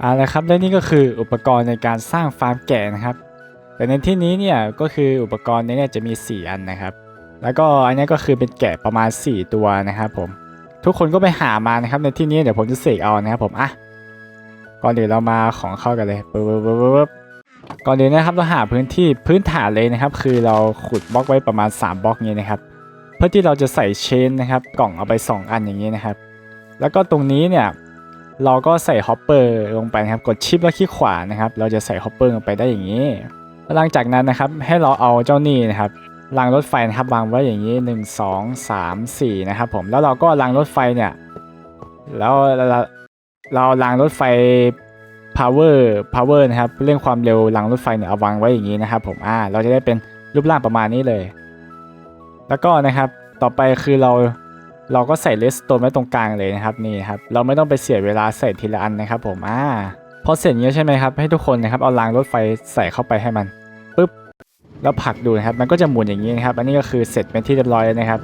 เอาละครับและนี่ก็คืออุปกรณ์ในการสร้างฟาร์มแกะนะครับ แต่ในที่นี้เนี่ยก็คืออุปกรณ์นี้เนี่ยจะมี 4 อันนะครับ แล้วก็อันนี้ก็คือเป็นแกะประมาณ 4 ตัวนะครับผมทุกคนก็ไปหามานะครับ ในที่นี้เดี๋ยวผมจะเสกเอานะครับผมอะก่อนอื่นเรามาของเข้ากันเลยปึ๊บปึ๊บปึ๊บปึ๊บก่อนอื่นนะครับเราหาพื้นที่พื้นฐานเลยนะครับ คือเราขุดบล็อกไว้ประมาณ 3บล็อกนี้นะครับ เพื่อที่เราจะใส่เชนนะครับ กล่องเอาไป 2 อันอย่างนี้นะครับ แล้วก็ตรงนี้เนี่ย เราก็ใส่ฮอปเปอร์ลงไปนะครับ กดชิปแล้วคลิกขวานะครับ เราจะใส่ฮอปเปอร์ลงไปได้อย่างนี้ หลังจากนั้นนะครับ ให้เราเอาเจ้านี่นะครับรางรถไฟนะครับวางไว้อย่างนี้ 1 2 3 4 นะครับผม แล้วเราก็รางรถไฟเนี่ย แล้วเราเรารางรถไฟ power power นะครับ เรื่องความเร็วรางรถไฟเนี่ยเอาวางไว้อย่างนี้นะครับ ผม อ่า เราจะได้เป็นรูปร่างประมาณนี้เลย แล้วก็นะครับ ต่อไปคือเรา เราก็ใส่เลสโตนไว้ตรงกลางเลยนะครับนี่ครับเราไม่ต้องไปเสียเวลาใส่ทีละอันนะครับผมอ่าพอเสร็จอย่างนี้ยใช่ไหมครับให้ทุกคนนะครับเอารางรถไฟใส่เข้าไปให้มันปุ๊บแล้วผลักดูนะครับมันก็จะหมุนอย่างนี้นะครับ อันนี้ก็คือเสร็จเป็นที่เรียบร้อยแล้วนะครับ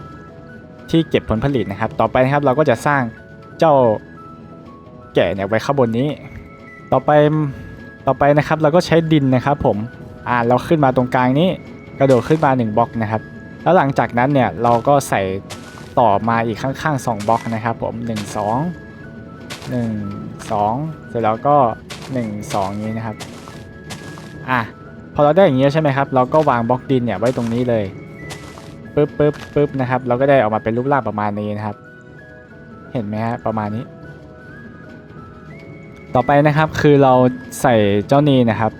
ที่เก็บผลผลิตนะครับ ต่อไปนะครับเราก็จะสร้างเจ้าแกะเนี่ยไว้ข้างบนนี้ ต่อไปต่อไปนะครับเราก็ใช้ดินนะครับ ผมอ่าเราขึ้นมาตรงกลางนี้ กระโดดขึ้นมา1บล็อกนะครับ แล้วหลังจากนั้นเนี่ยเราก็ใส่ ต่อมาอีกข้างๆ2บล็อกนะครับผม 1 2 1 2 เสร็จแล้วก็ 1 2 นี้นะครับ อะ พอเราได้อย่างนี้ใช่ไหมครับ เราก็วางบล็อกดินเนี่ยไว้ตรงนี้เลยปึ๊บปึ๊บปึ๊บนะครับ เราก็ได้ออกมาเป็นรูปร่างประมาณนี้นะครับ เห็นไหมฮะประมาณนี้ ต่อไปนะครับคือเราใส่เจ้านี้นะครับ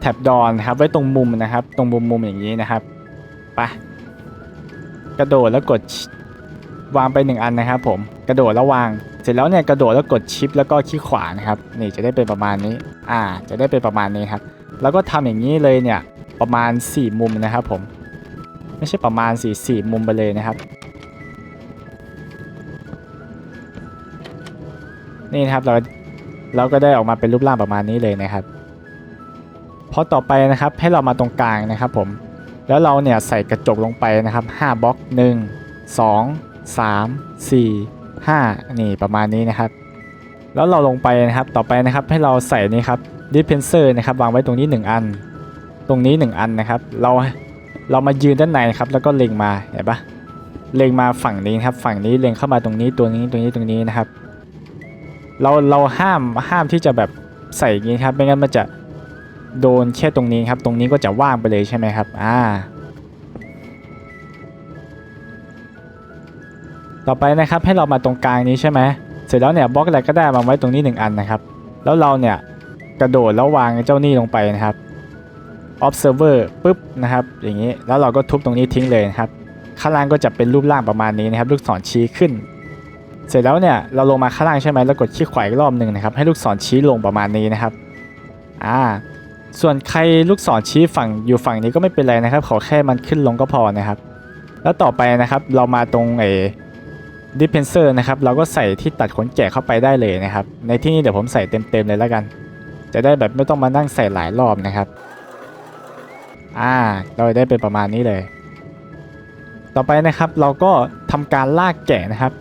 แท็บดอนนะครับไว้ตรงมุมนะครับ ตรงมุมมุมอย่างนี้นะครับไปกระโดดแล้วกด วางไปหนึ่งอันนะครับผมกระโดดแล้ววาง เสร็จแล้วเนี่ยกระโดดแล้วกดชิปแล้วก็คลิกขวานะครับนี่จะได้เป็นประมาณนี้อ่าจะได้เป็นประมาณนี้ครับแล้วก็ทำอย่างนี้เลยเนี่ยประมาณ 4 มุมนะครับผมไม่ใช่ประมาณ4 4มุมไปเลยนะครับนี่นะครับเราเราก็ได้ออกมาเป็นรูปร่างประมาณนี้เลยนะครับพอต่อไปนะครับให้เรามาตรงกลางนะครับผมแล้วเราเนี่ยใส่กระจกลงไปนะครับ5บล็อก1 2 3 4 5 นี่ประมาณนี้นะครับ แล้วเราลงไปนะครับต่อไปนะครับให้เราใส่นี่ครับดิสเพนเซอร์นะครับวางไว้ตรงนี้ 1 อัน ตรงนี้ 1 อันนะครับ เราเรามายืนด้านในครับแล้วก็เล็งมาเห็นปะเล็งมาฝั่งนี้ครับฝั่งนี้เล็งเข้ามาตรงนี้ตัวนี้ตรงนี้ตรงนี้นะครับ เราเราห้ามห้ามที่จะแบบใส่อย่างนี้ครับไม่งั้นมันจะโดนแค่ตรงนี้ครับ ตรงนี้ก็จะว่างไปเลยใช่ไหมครับ อ่า ต่อไปนะครับให้เรามาตรงกลางนี้ใช่ไหมเสร็จแล้วเนี่ยบล็อกอะไรก็ได้มาไว้ตรงนี้หนึ่งอันนะครับ แล้วเราเนี่ยกระโดดแล้ววางเจ้านี่ลงไปนะครับ observer ปุ๊บนะครับอย่างนี้แล้วเราก็ทุบตรงนี้ทิ้งเลยนะครับข้างล่างก็จะเป็นรูปร่างประมาณนี้นะครับ ลูกศรชี้ขึ้น เสร็จแล้วเนี่ยเราลงมาข้างล่างใช่ไหมแล้วกดคลิกขวาอีกรอบหนึ่งนะครับให้ลูกศรชี้ลงประมาณนี้นะครับอ่าส่วนใครลูกศรชี้ฝั่งอยู่ฝั่งนี้ก็ไม่เป็นไรนะครับ ขอแค่มันขึ้นลงก็พอนะครับ แล้วต่อไปนะครับเรามาตรงไอ ดิเพนเซอร์นะครับ เราก็ใส่ที่ตัดขนแกะเข้าไปได้เลยนะครับ ในที่นี้เดี๋ยวผมใส่เต็มๆเลยแล้วกัน จะได้แบบไม่ต้องมานั่งใส่หลายรอบนะครับ อ่า เราได้เป็นประมาณนี้เลย ต่อไปนะครับเราก็ทำการลากแกะนะครับ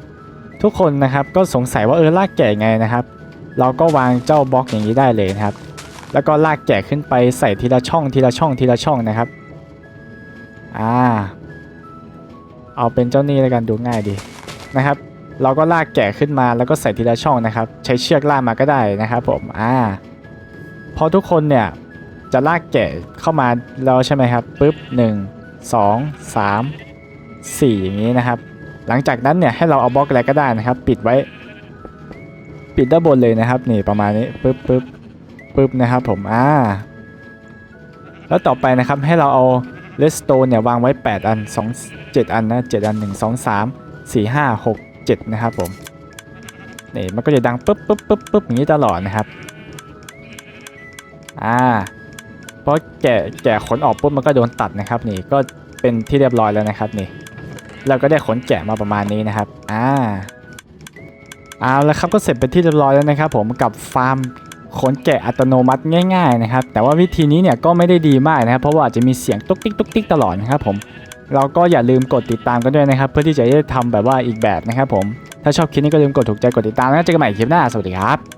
ทุกคนนะครับก็สงสัยว่าเออลากแกะไงนะครับ เราก็วางเจ้าบล็อกอย่างนี้ได้เลยนะครับ แล้วก็ลากแกะขึ้นไปใส่ทีละช่องทีละช่องทีละช่องนะครับ อ่า เอาเป็นเจ้านี่แล้วกันดูง่ายดี นะครับ เราก็ลากแกะขึ้นมาแล้วก็ใส่ทีละช่องนะครับ ใช้เชือกลากมาก็ได้นะครับผมอ่าพอทุกคนเนี่ยจะลากแกะเข้ามาแล้วใช่ไหมครับปุ๊บหนึ่งสองสามสี่อย่างนี้นะครับ หลังจากนั้นเนี่ยให้เราเอาบล็อกอะไรก็ได้นะครับ ปิดไว้ ปิดด้านบนเลยนะครับ นี่ประมาณนี้ปุ๊บปุ๊บปุ๊บนะครับผมอ่าแล้วต่อไปนะครับให้เราเอาเลสโตนเนี่ยวางไว้ 8 อัน 2 7 อันนะ 7 อัน 1 2 3 4 5 6 7 นะครับผมนี่มันก็จะดังปุ๊บปุ๊บปุ๊บปุ๊บอย่างนี้ตลอดนะครับอ่าเพราะแกะแกะขนออกปุ๊บมันก็โดนตัดนะครับนี่ก็เป็นที่เรียบร้อยแล้วนะครับนี่เราก็ได้ขนแกะมาประมาณนี้นะครับอ่าเอาแล้วครับก็เสร็จเป็นที่เรียบร้อยแล้วนะครับ ผมกับฟาร์มขนแกะอัตโนมัติง่าย ๆนะครับ แต่ว่าวิธีนี้เนี่ยก็ไม่ได้ดีมากนะครับ เพราะว่าจจะมีเสียงตุ๊กติ๊กตุ๊กติ๊กตลอดนะครับผม เราก็อย่าลืมกดติดตามกันด้วยนะครับ เพื่อที่จะได้ทำแบบว่าอีกแบบนะครับผม ถ้าชอบคลิปนี้ก็ลืมกดถูกใจกดติดตามแล้วเจอกันใหม่คลิปหน้า สวัสดีครับ